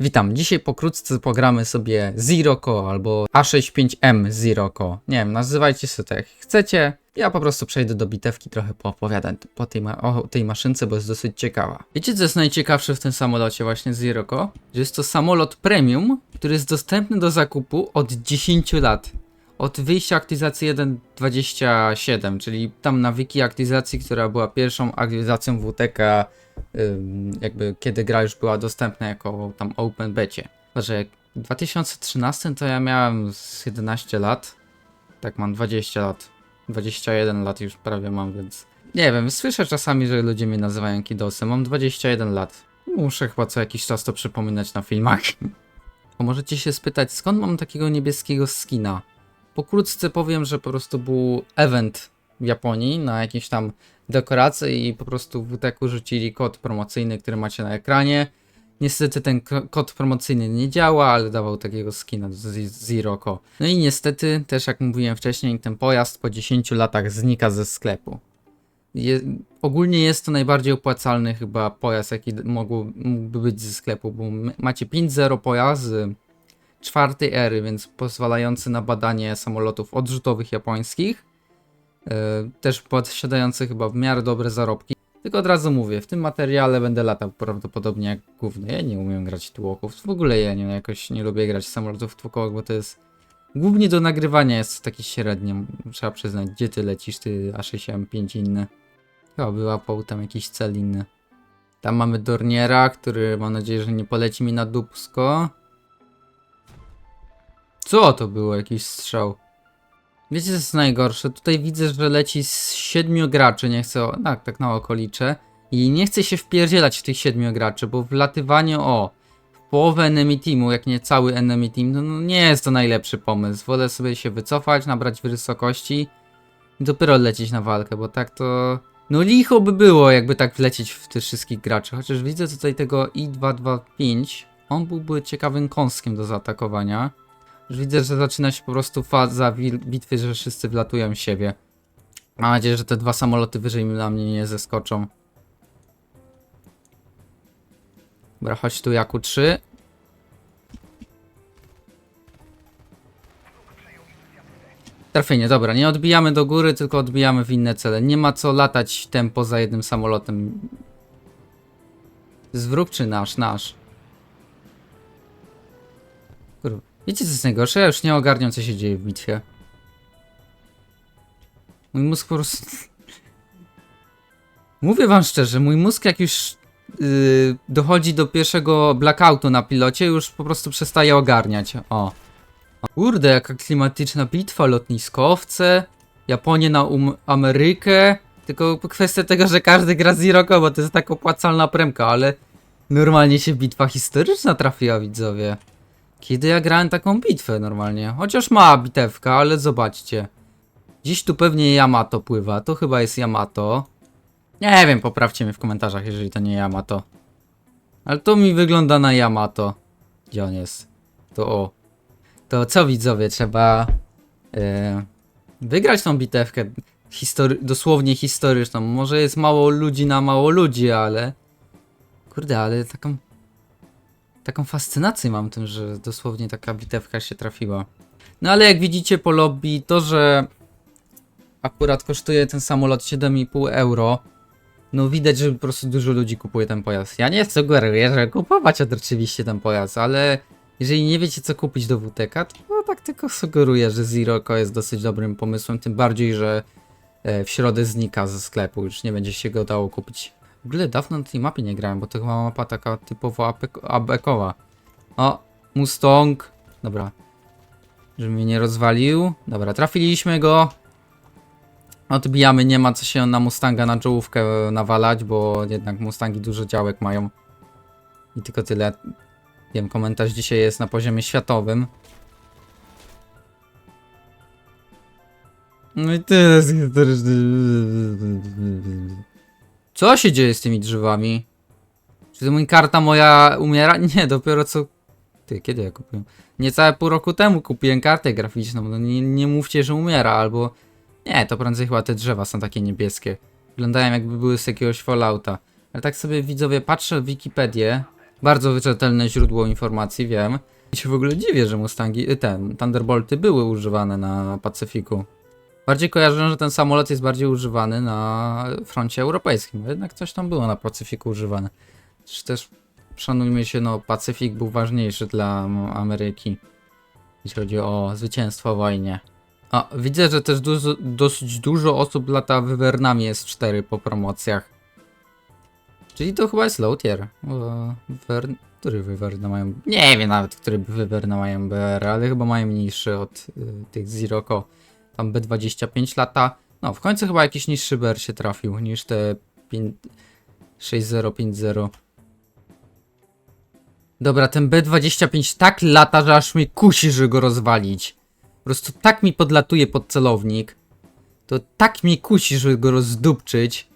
Witam, dzisiaj pokrótce pogramy sobie Ziroko albo A65M Ziroko. Nie wiem, nazywajcie sobie to jak chcecie. Ja po prostu przejdę do bitewki, trochę poopowiadam po tej o tej maszynce, bo jest dosyć ciekawa. Wiecie co jest najciekawsze w tym samolocie właśnie Ziroko? Że jest to samolot premium, który jest dostępny do zakupu od 10 lat. Od wyjścia aktywizacji 1.27, czyli tam na wiki aktywizacji, która była pierwszą aktywizacją WTK jakby kiedy gra już była dostępna jako tam open becie. Że w 2013 to ja miałem z 11 lat. Tak mam 20 lat. 21 lat już prawie mam, więc nie wiem, słyszę czasami, że ludzie mnie nazywają kidosem. Mam 21 lat. Muszę chyba co jakiś czas to przypominać na filmach. Bo możecie się spytać, skąd mam takiego niebieskiego skina? Pokrótce powiem, że po prostu był event w Japonii na jakieś tam dekoracje i po prostu w WTK rzucili kod promocyjny, który macie na ekranie. Niestety ten kod promocyjny nie działa, ale dawał takiego skina z Ziroko. No i niestety, też jak mówiłem wcześniej, ten pojazd po 10 latach znika ze sklepu. Je, ogólnie jest to najbardziej opłacalny chyba pojazd, jaki mógł, mógłby być ze sklepu, bo macie 5.0 pojazd czwartej ery, więc pozwalający na badanie samolotów odrzutowych japońskich. E, też posiadający chyba w miarę dobre zarobki. Tylko od razu mówię, w tym materiale będę latał prawdopodobnie jak gówno. Ja nie umiem grać tłoków. W ogóle ja nie, jakoś nie lubię grać samolotów tłokowych, bo to jest... Głównie do nagrywania jest takie średnie, trzeba przyznać. Gdzie ty lecisz, ty A65 inny? Chyba wyłapał tam jakiś cel inny. Tam mamy Dorniera, który mam nadzieję, że nie poleci mi na dupsko. Co to było? Jakiś strzał. Wiecie co jest najgorsze? Tutaj widzę, że leci z siedmiu graczy, nie chcę, tak, tak na oko liczę. I nie chcę się wpierdzielać w tych siedmiu graczy, bo wlatywanie o w połowę enemy teamu, jak nie cały enemy team, no, no nie jest to najlepszy pomysł. Wolę sobie się wycofać, nabrać wysokości i dopiero lecieć na walkę, bo tak to... No licho by było, jakby tak wlecieć w tych wszystkich graczy. Chociaż widzę tutaj tego I-225. On byłby ciekawym kąskiem do zaatakowania. Już widzę, że zaczyna się po prostu faza bitwy, że wszyscy wlatują w siebie. Mam nadzieję, że te dwa samoloty wyżej na mnie nie zeskoczą. Dobra, chodź tu Jaku 3. Trafienie, dobra, nie odbijamy do góry, tylko odbijamy w inne cele. Nie ma co latać tempo za jednym samolotem. Zwróg czy nasz? Nasz. Kurwa. Wiecie co jest najgorsze? Ja już nie ogarniam co się dzieje w bitwie. Mój mózg po prostu... Mówię wam szczerze, mój mózg jak już yy, dochodzi do pierwszego blackoutu na pilocie, już po prostu przestaje ogarniać. O. Kurde, jaka klimatyczna bitwa, lotniskowce, Japonię na um Amerykę. Tylko kwestia tego, że każdy gra Ziroko, bo to jest tak opłacalna premka, ale normalnie się bitwa historyczna trafiła, widzowie. Kiedy ja grałem taką bitwę normalnie? Chociaż mała bitewka, ale zobaczcie. Dziś tu pewnie Yamato pływa. To chyba jest Yamato. Nie wiem, poprawcie mnie w komentarzach, jeżeli to nie Yamato. Ale to mi wygląda na Yamato. Gdzie on jest? To o. To co widzowie, trzeba e, wygrać tą bitewkę history dosłownie historyczną. Może jest mało ludzi na mało ludzi, ale kurde, ale taką taką fascynację mam tym, że dosłownie taka bitewka się trafiła. No ale jak widzicie po lobby, to że akurat kosztuje ten samolot 7,5 euro, no widać, że po prostu dużo ludzi kupuje ten pojazd. Ja nie sugeruję, żeby kupować oczywiście ten pojazd, ale jeżeli nie wiecie co kupić do WTK, to no, tak tylko sugeruję, że Ziroko jest dosyć dobrym pomysłem, tym bardziej, że e, w środę znika ze sklepu, już nie będzie się go dało kupić. W ogóle dawno na tej mapie nie grałem, bo to chyba mapa taka typowo abekowa. O, Mustang. Dobra. Żeby mnie nie rozwalił. Dobra, trafiliśmy go. Odbijamy, nie ma co się na Mustanga na czołówkę nawalać, bo jednak Mustangi dużo działek mają. I tylko tyle. Wiem, komentarz dzisiaj jest na poziomie światowym. No i tyle z historyczny. Co się dzieje z tymi drzewami? Czy mój karta moja umiera? Nie, dopiero co... Ty, kiedy ja kupiłem? Niecałe pół roku temu kupiłem kartę graficzną, no nie, nie mówcie, że umiera, albo... Nie, to prędzej chyba te drzewa są takie niebieskie. Wyglądają jakby były z jakiegoś Fallouta. Ale tak sobie widzowie patrzę w Wikipedię, Bardzo rzetelne źródło informacji, wiem. I się w ogóle dziwię, że Mustangi, ten, Thunderbolty były używane na Pacyfiku. Bardziej kojarzę, że ten samolot jest bardziej używany na froncie europejskim. Jednak coś tam było na Pacyfiku używane. Czy też, szanujmy się, no Pacyfik był ważniejszy dla Ameryki, jeśli chodzi o zwycięstwo w wojnie. A, widzę, że też dużo, dosyć dużo osób lata wywernami S4 po promocjach. Czyli to chyba jest low tier. Bo Wywern... Który wywerna mają... Nie wiem nawet, który wywerna mają BR, ale chyba mają niższy od y, tych Ziroko. Tam B25 lata. No, w końcu chyba jakiś niższy BR się trafił niż te 5... 6050. Dobra, ten B25 tak lata, że aż mnie kusi, że go rozwalić. Po prostu tak mi podlatuje pod celownik. To tak mnie kusi, żeby go rozdupczyć.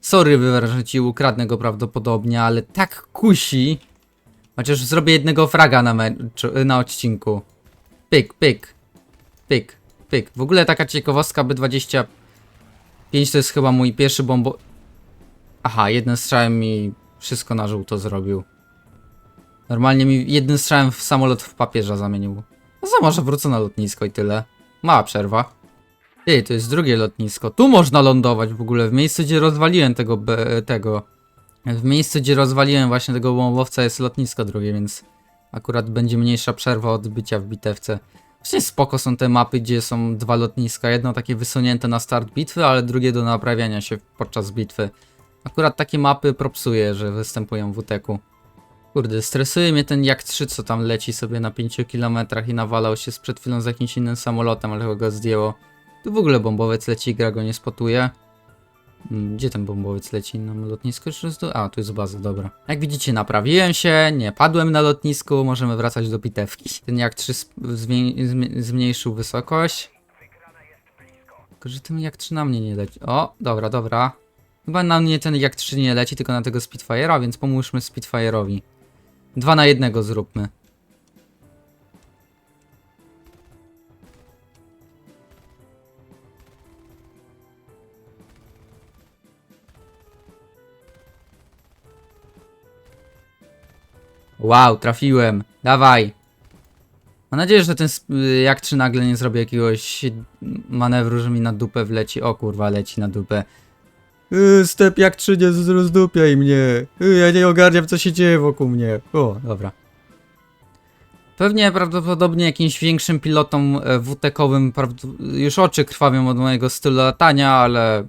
Sorry, że ci ukradnę go prawdopodobnie, ale tak kusi. Chociaż zrobię jednego fraga na, na odcinku. Pyk, pyk. Pyk, pyk. W ogóle taka ciekawostka B25 to jest chyba mój pierwszy bombo... Aha, jednym strzałem mi wszystko na żółto zrobił. Normalnie mi jednym strzałem w samolot w papieża zamienił. No co, może wrócę na lotnisko i tyle. Mała przerwa. Ty, to jest drugie lotnisko. Tu można lądować w ogóle, w miejscu gdzie rozwaliłem tego, tego. W miejscu gdzie rozwaliłem właśnie tego bombowca jest lotnisko drugie, więc akurat będzie mniejsza przerwa od bycia w bitewce. Właśnie spoko są te mapy, gdzie są dwa lotniska. Jedno takie wysunięte na start bitwy, ale drugie do naprawiania się podczas bitwy. Akurat takie mapy propsuje, że występują w WTK-u. Kurde, stresuje mnie ten jak 3, co tam leci sobie na 5 km i nawalał się przed chwilą z jakimś innym samolotem, ale go zdjęło. Tu w ogóle bombowiec leci, gra go nie spotuje. Mm, Gdzie ten bombowiec leci? Na lotnisko. A, tu jest baza, dobra. Jak widzicie, naprawiłem się, nie padłem na lotnisku, możemy wracać do bitewki. Ten jak 3 sp- zmie- zmi- zmniejszył wysokość. Tylko, że ten jak 3 na mnie nie leci. O, dobra, dobra. Chyba na mnie ten jak 3 nie leci, tylko na tego Spitfire'a, więc pomóżmy Spitfire'owi. Dwa na jednego zróbmy. Wow, trafiłem. Dawaj. Mam nadzieję, że ten jak czy nagle nie zrobi jakiegoś manewru, że mi na dupę wleci. O kurwa, leci na dupę. Yy, step jak 3 nie rozdupiaj mnie. Yy, ja nie ogarniam co się dzieje wokół mnie. O, dobra. Pewnie prawdopodobnie jakimś większym pilotom e, WTK-owym już oczy krwawią od mojego stylu latania, ale...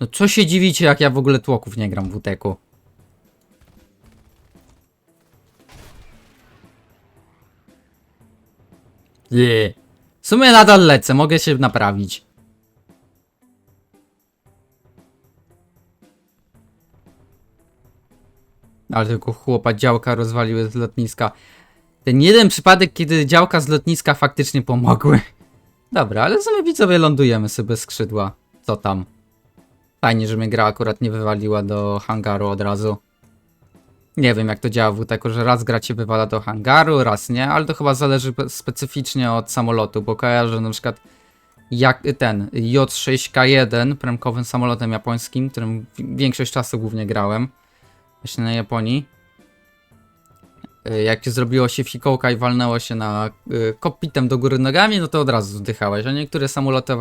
No co się dziwicie, jak ja w ogóle tłoków nie gram w WTK-u. Nie. W sumie nadal lecę, mogę się naprawić. Ale tylko chłopa działka rozwaliły z lotniska. Ten jeden przypadek, kiedy działka z lotniska faktycznie pomogły. Dobra, ale sobie widzowie lądujemy sobie skrzydła. Co tam? Fajnie, że mnie gra akurat nie wywaliła do hangaru od razu. Nie wiem jak to działa w WTK, że raz gra cię wywala do hangaru, raz nie, ale to chyba zależy pe- specyficznie od samolotu, bo kojarzę na przykład jak ten J6K1 premkowym samolotem japońskim, którym większość czasu głównie grałem, właśnie na Japonii. Jak zrobiło się fikołka i walnęło się na y, kokpitem do góry nogami, no to od razu zdychałeś, a niektóre samoloty